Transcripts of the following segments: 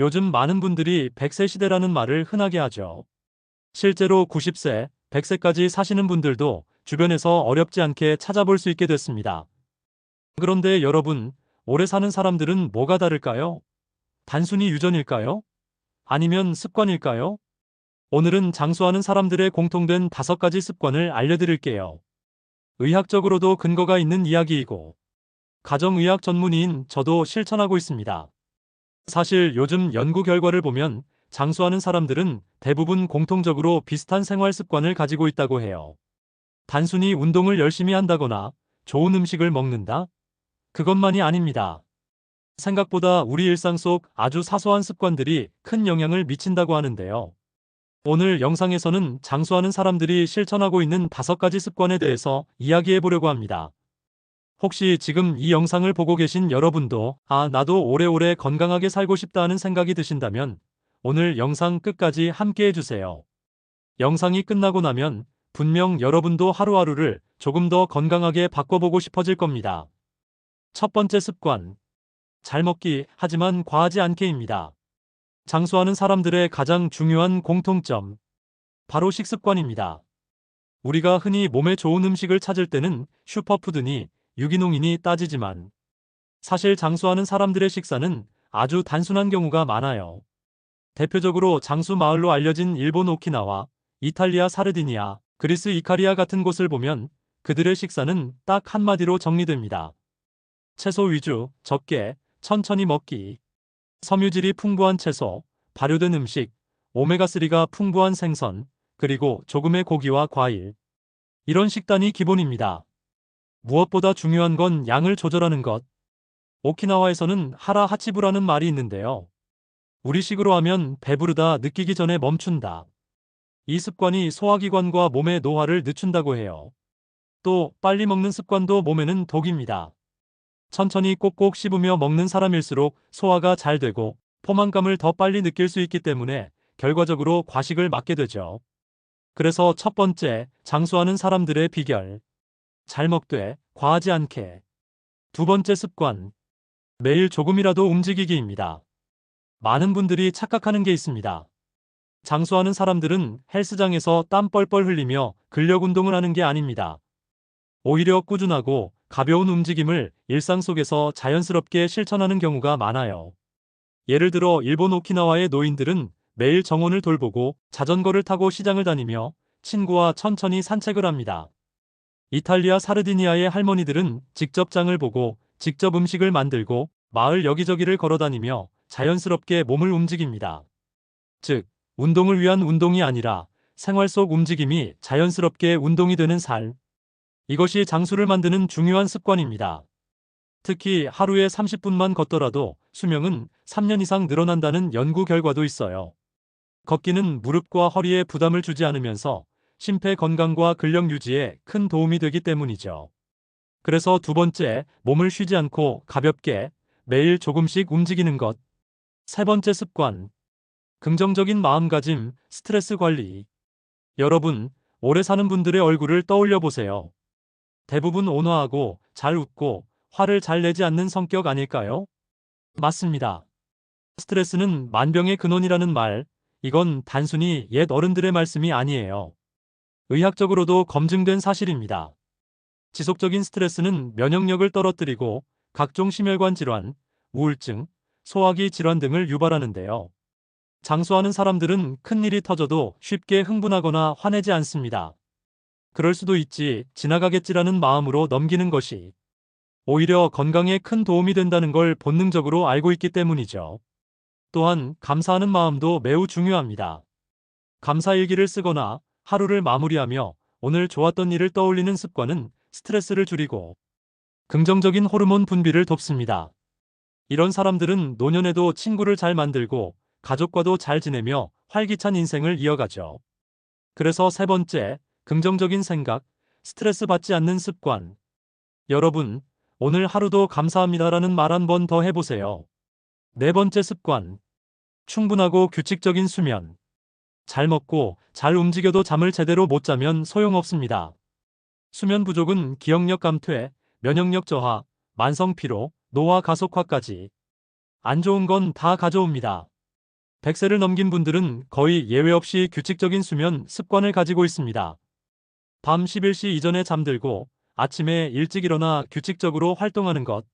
요즘 많은 분들이 100세 시대라는 말을 흔하게 하죠. 실제로 90세, 100세까지 사시는 분들도 주변에서 어렵지 않게 찾아볼 수 있게 됐습니다. 그런데 여러분, 오래 사는 사람들은 뭐가 다를까요? 단순히 유전일까요? 아니면 습관일까요? 오늘은 장수하는 사람들의 공통된 다섯 가지 습관을 알려드릴게요. 의학적으로도 근거가 있는 이야기이고, 가정의학 전문의인 저도 실천하고 있습니다. 사실 요즘 연구 결과를 보면 장수하는 사람들은 대부분 공통적으로 비슷한 생활 습관을 가지고 있다고 해요. 단순히 운동을 열심히 한다거나 좋은 음식을 먹는다? 그것만이 아닙니다. 생각보다 우리 일상 속 아주 사소한 습관들이 큰 영향을 미친다고 하는데요. 오늘 영상에서는 장수하는 사람들이 실천하고 있는 다섯 가지 습관에 대해서 이야기해 보려고 합니다. 혹시 지금 이 영상을 보고 계신 여러분도 아, 나도 오래오래 건강하게 살고 싶다 하는 생각이 드신다면 오늘 영상 끝까지 함께 해주세요. 영상이 끝나고 나면 분명 여러분도 하루하루를 조금 더 건강하게 바꿔보고 싶어질 겁니다. 첫 번째 습관. 잘 먹기, 하지만 과하지 않게입니다. 장수하는 사람들의 가장 중요한 공통점. 바로 식습관입니다. 우리가 흔히 몸에 좋은 음식을 찾을 때는 슈퍼푸드니 유기농이니 따지지만 사실 장수하는 사람들의 식사는 아주 단순한 경우가 많아요. 대표적으로 장수 마을로 알려진 일본 오키나와, 이탈리아 사르디니아, 그리스 이카리아 같은 곳을 보면 그들의 식사는 딱 한마디로 정리됩니다. 채소 위주, 적게, 천천히 먹기. 섬유질이 풍부한 채소, 발효된 음식, 오메가3가 풍부한 생선, 그리고 조금의 고기와 과일. 이런 식단이 기본입니다. 무엇보다 중요한 건 양을 조절하는 것. 오키나와에서는 하라 하치부라는 말이 있는데요. 우리식으로 하면 배부르다 느끼기 전에 멈춘다. 이 습관이 소화기관과 몸의 노화를 늦춘다고 해요. 또 빨리 먹는 습관도 몸에는 독입니다. 천천히 꼭꼭 씹으며 먹는 사람일수록 소화가 잘 되고 포만감을 더 빨리 느낄 수 있기 때문에 결과적으로 과식을 막게 되죠. 그래서 첫 번째, 장수하는 사람들의 비결. 잘 먹되 과하지 않게. 두 번째 습관. 매일 조금이라도 움직이기입니다. 많은 분들이 착각하는 게 있습니다. 장수하는 사람들은 헬스장에서 땀 뻘뻘 흘리며 근력 운동을 하는 게 아닙니다. 오히려 꾸준하고 가벼운 움직임을 일상 속에서 자연스럽게 실천하는 경우가 많아요. 예를 들어 일본 오키나와의 노인들은 매일 정원을 돌보고 자전거를 타고 시장을 다니며 친구와 천천히 산책을 합니다. 이탈리아 사르디니아의 할머니들은 직접 장을 보고 직접 음식을 만들고 마을 여기저기를 걸어다니며 자연스럽게 몸을 움직입니다. 즉, 운동을 위한 운동이 아니라 생활 속 움직임이 자연스럽게 운동이 되는 삶. 이것이 장수를 만드는 중요한 습관입니다. 특히 하루에 30분만 걷더라도 수명은 3년 이상 늘어난다는 연구 결과도 있어요. 걷기는 무릎과 허리에 부담을 주지 않으면서 심폐 건강과 근력 유지에 큰 도움이 되기 때문이죠. 그래서 두 번째, 몸을 쉬지 않고 가볍게 매일 조금씩 움직이는 것. 세 번째 습관. 긍정적인 마음가짐, 스트레스 관리. 여러분, 오래 사는 분들의 얼굴을 떠올려 보세요. 대부분 온화하고 잘 웃고 화를 잘 내지 않는 성격 아닐까요? 맞습니다. 스트레스는 만병의 근원이라는 말, 이건 단순히 옛 어른들의 말씀이 아니에요. 의학적으로도 검증된 사실입니다. 지속적인 스트레스는 면역력을 떨어뜨리고 각종 심혈관 질환, 우울증, 소화기 질환 등을 유발하는데요. 장수하는 사람들은 큰일이 터져도 쉽게 흥분하거나 화내지 않습니다. 그럴 수도 있지, 지나가겠지라는 마음으로 넘기는 것이 오히려 건강에 큰 도움이 된다는 걸 본능적으로 알고 있기 때문이죠. 또한 감사하는 마음도 매우 중요합니다. 감사일기를 쓰거나 하루를 마무리하며 오늘 좋았던 일을 떠올리는 습관은 스트레스를 줄이고 긍정적인 호르몬 분비를 돕습니다. 이런 사람들은 노년에도 친구를 잘 만들고 가족과도 잘 지내며 활기찬 인생을 이어가죠. 그래서 세 번째, 긍정적인 생각, 스트레스 받지 않는 습관. 여러분, 오늘 하루도 감사합니다라는 말 한 번 더 해보세요. 네 번째 습관. 충분하고 규칙적인 수면. 잘 먹고 잘 움직여도 잠을 제대로 못 자면 소용없습니다. 수면 부족은 기억력 감퇴, 면역력 저하, 만성 피로, 노화 가속화까지 안 좋은 건 다 가져옵니다. 100세를 넘긴 분들은 거의 예외 없이 규칙적인 수면 습관을 가지고 있습니다. 밤 11시 이전에 잠들고 아침에 일찍 일어나 규칙적으로 활동하는 것.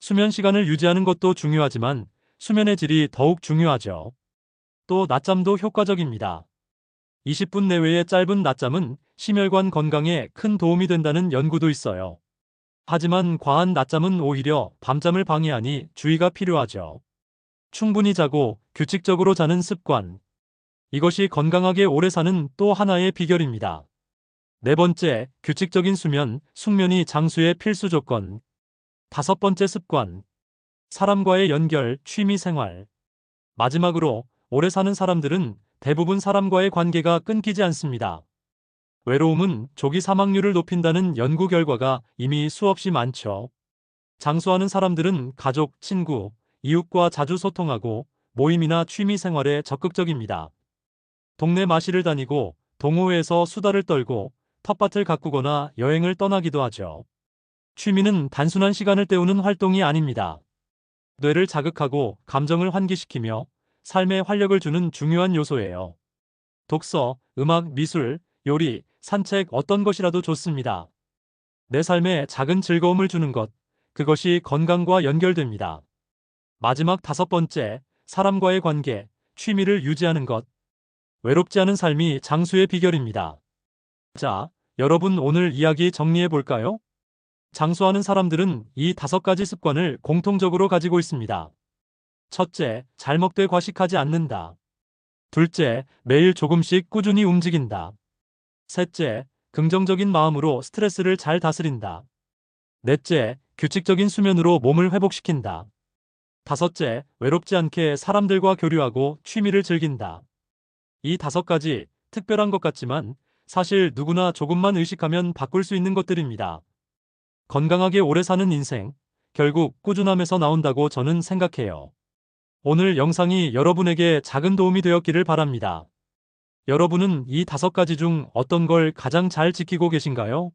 수면 시간을 유지하는 것도 중요하지만 수면의 질이 더욱 중요하죠. 또 낮잠도 효과적입니다. 20분 내외의 짧은 낮잠은 심혈관 건강에 큰 도움이 된다는 연구도 있어요. 하지만 과한 낮잠은 오히려 밤잠을 방해하니 주의가 필요하죠. 충분히 자고 규칙적으로 자는 습관. 이것이 건강하게 오래 사는 또 하나의 비결입니다. 네 번째, 규칙적인 수면, 숙면이 장수의 필수 조건. 다섯 번째 습관. 사람과의 연결, 취미 생활. 마지막으로, 오래 사는 사람들은 대부분 사람과의 관계가 끊기지 않습니다. 외로움은 조기 사망률을 높인다는 연구 결과가 이미 수없이 많죠. 장수하는 사람들은 가족, 친구, 이웃과 자주 소통하고 모임이나 취미 생활에 적극적입니다. 동네 마실을 다니고 동호회에서 수다를 떨고 텃밭을 가꾸거나 여행을 떠나기도 하죠. 취미는 단순한 시간을 때우는 활동이 아닙니다. 뇌를 자극하고 감정을 환기시키며 삶에 활력을 주는 중요한 요소예요. 독서, 음악, 미술, 요리, 산책 어떤 것이라도 좋습니다. 내 삶에 작은 즐거움을 주는 것, 그것이 건강과 연결됩니다. 마지막 다섯 번째, 사람과의 관계, 취미를 유지하는 것. 외롭지 않은 삶이 장수의 비결입니다. 자, 여러분 오늘 이야기 정리해 볼까요? 장수하는 사람들은 이 다섯 가지 습관을 공통적으로 가지고 있습니다. 첫째, 잘 먹되 과식하지 않는다. 둘째, 매일 조금씩 꾸준히 움직인다. 셋째, 긍정적인 마음으로 스트레스를 잘 다스린다. 넷째, 규칙적인 수면으로 몸을 회복시킨다. 다섯째, 외롭지 않게 사람들과 교류하고 취미를 즐긴다. 이 다섯 가지 특별한 것 같지만 사실 누구나 조금만 의식하면 바꿀 수 있는 것들입니다. 건강하게 오래 사는 인생, 결국 꾸준함에서 나온다고 저는 생각해요. 오늘 영상이 여러분에게 작은 도움이 되었기를 바랍니다. 여러분은 이 다섯 가지 중 어떤 걸 가장 잘 지키고 계신가요?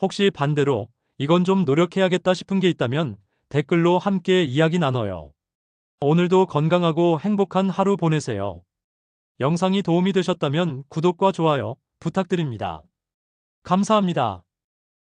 혹시 반대로 이건 좀 노력해야겠다 싶은 게 있다면 댓글로 함께 이야기 나눠요. 오늘도 건강하고 행복한 하루 보내세요. 영상이 도움이 되셨다면 구독과 좋아요 부탁드립니다. 감사합니다.